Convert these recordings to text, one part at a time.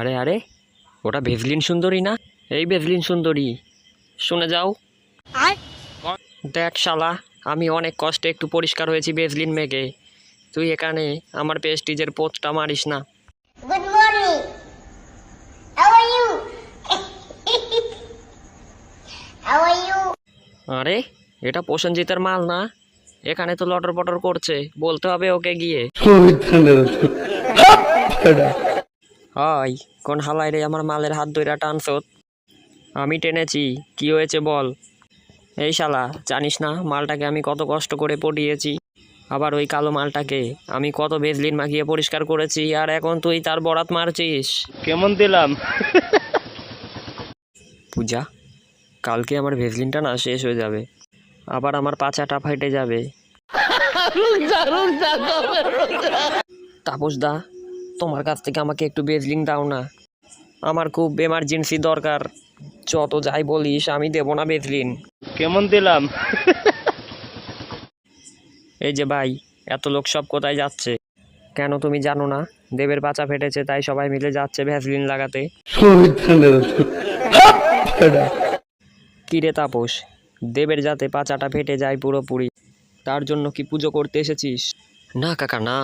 আরে আরে ওটা ভেজলিন সুন্দরী না? এই ভেজলিন সুন্দরী। শুনে যাও। দেখ শালা আমি অনেক কষ্টে একটু পরিষ্কার হয়েছি ভেজলিন মেঘে তুই এখানে আমার পেস্টিজের পোতটা মারিস না? আরে এটা প্রসেনজিতের মাল না? এখানে তো লটর পটর করছে বলতে হবে ওকে গিয়ে। হয় কোন হালাই রে আমার মালের হাত ধইরা টানছত আমি টেনেছি কি হয়েছে বল? এই শালা জানিস না মালটাকে আমি কত কষ্ট করে পটিয়েছি। আবার ওই কালো মালটাকে আমি কত বেজলিন মাখিয়ে পরিষ্কার করেছি আর এখন তুই তার বরাত মারছিস। কেমন দিলাম? পূজা কালকে আমার ভেজলিনটা না শেষ হয়ে যাবে। আবার আমার পাচাটা ফাইটে যাবে। তাপস দা তোমার কাছ থেকে আমাকে একটু বেজলিং দাও না। আমার খুব এমার্জেন্সি দরকার। যত যাই বলিস আমি দেবো না বেজলিন কেমন দিলাম? এই যে ভাই এত লোক সব কোথায় যাচ্ছে? কেন তুমি জানো না? দেবের পাচা ফেটেছে তাই সবাই মিলে যাচ্ছে ভ্যাসলিন লাগাতে। কিরে তাপস? দেবের যাতে পাচাটা ফেটে যায় পুরোপুরি। তার জন্য কি পুজো করতে এসেছিস? না কাকা না।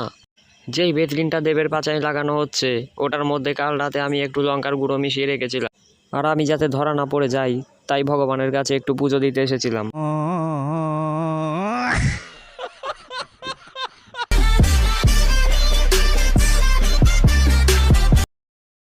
যেই বেতলিনটা দেবের পাচায় লাগানো হচ্ছে, ওটার মধ্যে কাল রাতে আমি একটু লঙ্কার গুঁড়ো মিশিয়ে রেখেছিলাম। আর আমি যাতে ধরা না পড়ে যাই, তাই ভগবানের কাছে একটু পুজো দিতে এসেছিলাম।